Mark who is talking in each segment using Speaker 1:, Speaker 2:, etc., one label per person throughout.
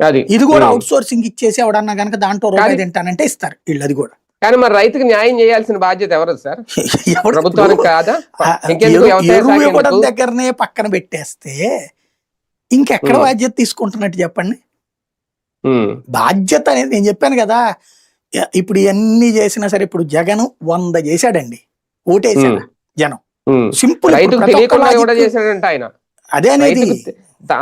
Speaker 1: అది
Speaker 2: ఇది కూడా. అవుట్ సోర్సింగ్ ఇచ్చేసి ఎవడన్నా గనక దాంట్లో రూపాయి తింటానంటే ఇస్తారు వీళ్ళు అది కూడా
Speaker 1: కానీ మరి రైతుకి న్యాయం చేయాల్సిన బాధ్యత ఎవరు సార్ ప్రభుత్వానికి కాదా
Speaker 2: ఇవ్వడం? దగ్గరనే పక్కన పెట్టేస్తే ఇంకెక్కడ. బాధ్యత తీసుకుంటున్నట్టు చెప్పండి బాధ్యత అనేది నేను చెప్పాను కదా ఇప్పుడు ఇవన్నీ చేసినా సరే ఇప్పుడు జగన్ వంద చేశాడండి ఓటేసాడు. జనం. సింపుల్
Speaker 1: రైతుకు తెలియకుండా చేశాడంట ఆయన
Speaker 2: అదే అనేది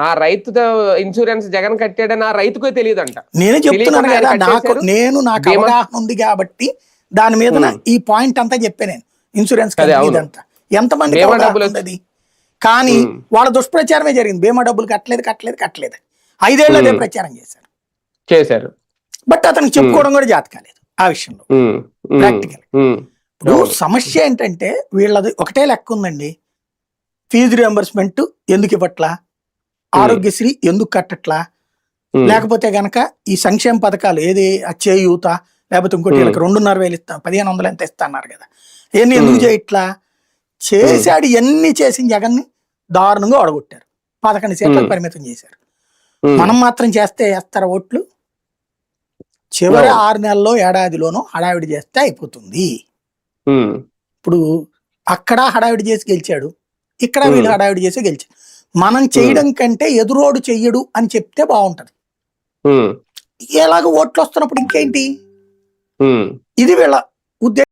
Speaker 1: ఆ రైతుతో ఇన్సూరెన్స్ జగన్ కట్టాడని ఆ రైతుకే తెలియదంట
Speaker 2: నేను చెప్తున్నాను కదా నాకు. నేను నాకు అవగాహన ఉంది కాబట్టి దాని మీద. ఈ పాయింట్ అంతా చెప్పాను నేను ఇన్సూరెన్స్. ఇదంతా ఎంతమంది
Speaker 1: బీమా
Speaker 2: అవగాహన
Speaker 1: డబ్బులు
Speaker 2: ఉంది కానీ. వాళ్ళ దుష్ప్రచారమే జరిగింది బీమా డబ్బులు కట్టలేదు కట్టలేదు కట్టలేదు ఐదేళ్ళు అదే. ప్రచారం చేశారు
Speaker 1: చేశారు
Speaker 2: బట్ అతనికి చెప్పుకోవడం కూడా జాత కాలేదు ఆ విషయంలో.
Speaker 1: ఉమ్,
Speaker 2: ఇప్పుడు. సమస్య ఏంటంటే వీళ్ళది ఒకటే లెక్క ఉందండి ఫీజు రియంబర్స్మెంట్ ఎందుకు ఇవ్వట్లా? ఆరోగ్యశ్రీ ఎందుకు కట్టట్లా? లేకపోతే గనక ఈ సంక్షేమ పథకాలు ఏది ఆ చేయూత లేకపోతే ఇంకోటి. వీళ్ళకి రెండున్నర వేలు ఇస్తాం పదిహేను వందలు ఎంత ఇస్తా అన్నారు కదా. ఇవన్నీ ఎందుకు. చేయట్లా? చేశాడు ఇవన్నీ చేసిన జగన్ని దారుణంగా ఓడగొట్టారు పదకొండు సీట్లకు
Speaker 1: Hmm.
Speaker 2: పరిమితం చేశారు. మనం మాత్రం చేస్తే వేస్తారా ఓట్లు? చివరి. ఆరు నెలల్లో ఏడాదిలోనూ హడావిడి చేస్తే అయిపోతుంది. ఇప్పుడు అక్కడ హడావిడి చేసి గెలిచాడు. ఇక్కడ. వీళ్ళు హడావిడి చేసి గెలిచాడు మనం చేయడం కంటే ఎదురోడు చెయ్యడు అని చెప్తే బాగుంటది. ఎలాగ ఓట్లు వస్తున్నప్పుడు ఇంకేంటి. ఇది వీళ్ళ ఉద్దేశం